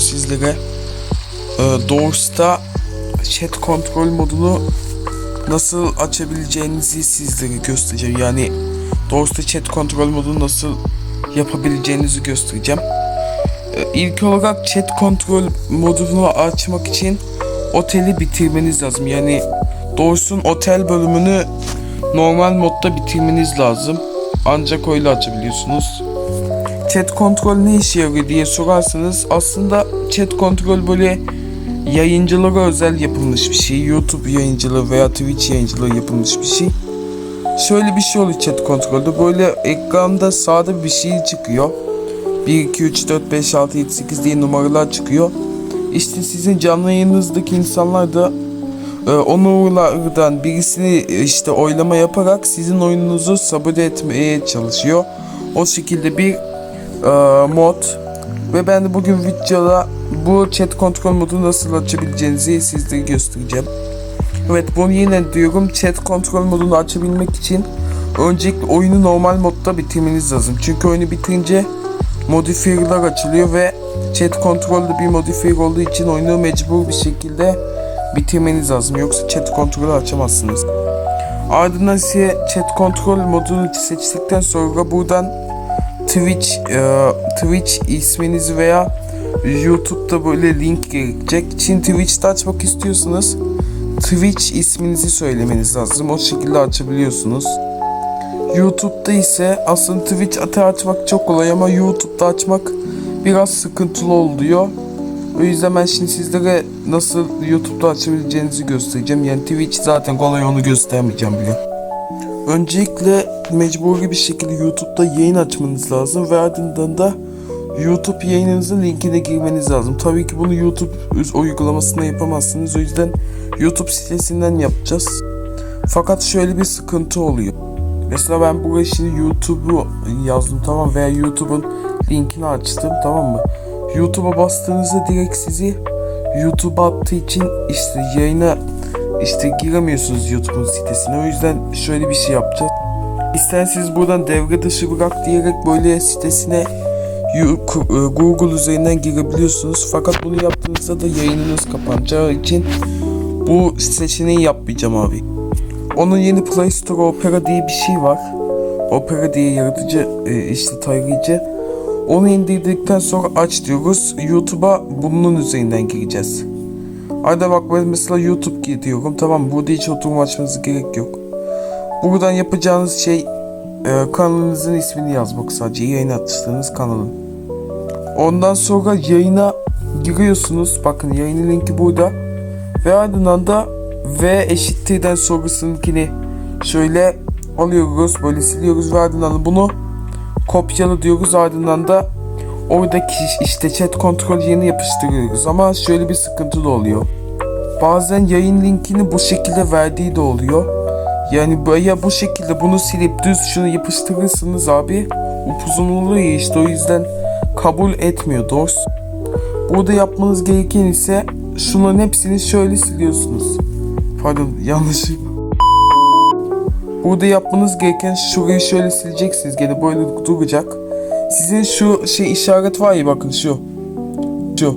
sizlere. Ee, Doors'ta chat kontrol modunu nasıl açabileceğinizi sizlere göstereceğim. Yani Doors'ta chat kontrol modunu nasıl yapabileceğinizi göstereceğim. Ee, İlk olarak chat kontrol modunu açmak için oteli bitirmeniz lazım. Yani Doors'un otel bölümünü normal modda bitirmeniz lazım. Ancak öyle açabiliyorsunuz. Chat kontrol ne işe yarıyor diye sorarsanız aslında chat kontrol böyle yayıncılara özel yapılmış bir şey. YouTube yayıncılığı veya Twitch yayıncılığı yapılmış bir şey. Şöyle bir şey oluyor chat kontrolde. Böyle ekranda sağda bir şey çıkıyor. 1, 2, 3, 4, 5, 6, 7, 8 diye numaralar çıkıyor. İşte sizin canlı yayınınızdaki insanlar da e, o numaralardan birisini e, işte oylama yaparak sizin oyununuzu sabote etmeye çalışıyor. O şekilde bir mod ve ben de bugün videoda bu chat kontrol modu nasıl açabileceğinizi sizlere göstereceğim. Evet bunu yine diyorum chat kontrol modunu açabilmek için öncelikle oyunu normal modda bitirmeniz lazım. Çünkü oyunu bitirince modifier'lar açılıyor ve chat kontrolde bir modifier olduğu için oyunu mecbur bir şekilde bitirmeniz lazım. Yoksa chat kontrolü açamazsınız. Ardından ise chat kontrol modunu seçtikten sonra buradan Twitch e, Twitch isminizi veya YouTube'da böyle link gelecek. Için Twitch'te açmak istiyorsanız Twitch isminizi söylemeniz lazım. O şekilde açabiliyorsunuz. YouTube'da ise aslında Twitch atı açmak çok kolay ama YouTube'da açmak biraz sıkıntılı oluyor. O yüzden ben şimdi sizlere nasıl YouTube'da açabileceğinizi göstereceğim. Yani Twitch zaten kolay onu göstermeyeceğim bile. Öncelikle mecburi bir şekilde YouTube'da yayın açmanız lazım ve ardından da YouTube yayınınızın linkine girmeniz lazım. Tabii ki bunu YouTube uygulamasında yapamazsınız. O yüzden YouTube sitesinden yapacağız. Fakat şöyle bir sıkıntı oluyor. Mesela ben buraya şimdi YouTube'u yazdım tamam veya YouTube'un linkini açtım tamam mı? YouTube'a bastığınızda direkt sizi YouTube'a attığı için işte yayına işte giremiyorsunuz YouTube'un sitesine. O yüzden şöyle bir şey yapacağız. İsterseniz buradan devre dışı bırak diyerek böyle sitesine e, Google üzerinden girebiliyorsunuz. Fakat bunu yaptığınızda da yayınınız kapanacağı için bu seçeneği yapmayacağım abi. Onun yeni Play Store Opera diye bir şey var. Opera diye yaratıcı e, işte tarayıcı. Onu indirdikten sonra aç diyoruz. YouTube'a bunun üzerinden gireceğiz. Arada bak mesela YouTube gidiyorum. Tamam burada hiç oturum açmanıza gerek yok. Buradan yapacağınız şey e, kanalınızın ismini yazmak sadece yayın açtığınız kanalın. Ondan sonra yayına giriyorsunuz. Bakın yayının linki burada. Ve ardından da V eşittirden sonrasınkini şöyle alıyoruz. Böyle siliyoruz ve ardından da bunu kopyala diyoruz. Ardından da oradaki işte chat kontrol yerini yapıştırıyoruz. Ama şöyle bir sıkıntı da oluyor. Bazen yayın linkini bu şekilde verdiği de oluyor. Yani bu- ya bu şekilde bunu silip düz şunu yapıştırırsınız abi. Upuzun oluyor işte o yüzden kabul etmiyor DOS. Burada yapmanız gereken ise şunların hepsini şöyle siliyorsunuz. Pardon yanlışlıkla. Burada yapmanız gereken şurayı şöyle sileceksiniz. Gene böyle duracak. Sizin şu şey işaret var ya bakın şu. Şu.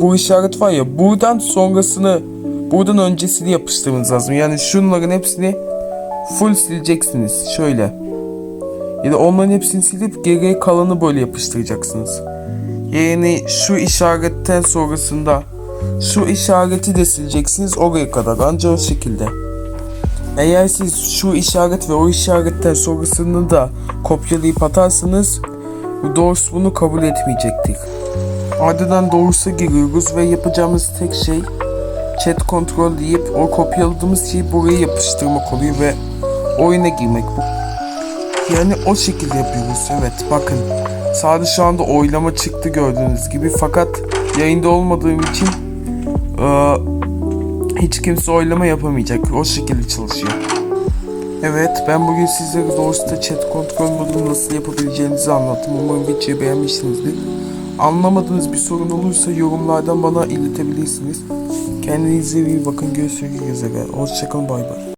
Bu işaret var ya buradan sonrasını buradan öncesini yapıştırmanız lazım. Yani şunların hepsini full sileceksiniz. Şöyle. Ya da onların hepsini silip geriye kalanı böyle yapıştıracaksınız. Yani şu işaretten sonrasında şu işareti de sileceksiniz oraya kadar ancak o şekilde. Eğer siz şu işaret ve o işaretten sonrasını da kopyalayıp atarsanız Doors bunu kabul etmeyecektir. Ardından Doors'a giriyoruz ve yapacağımız tek şey chat kontrol deyip o kopyaladığımız şeyi buraya yapıştırmak oluyor ve oyuna girmek bu. Yani o şekilde yapıyoruz evet bakın. Sadece şu anda oylama çıktı gördüğünüz gibi fakat yayında olmadığım için eee, hiç kimse oylama yapamayacak. O şekilde çalışıyor. Evet ben bugün sizlere Dors'ta chat kontrol modunu nasıl yapabileceğinizi anlattım. Umarım videoyu beğenmişsinizdir. Anlamadığınız bir sorun olursa yorumlardan bana iletebilirsiniz. Kendinize iyi bakın. Görüşmek üzere. Hoşçakalın. Bay bay.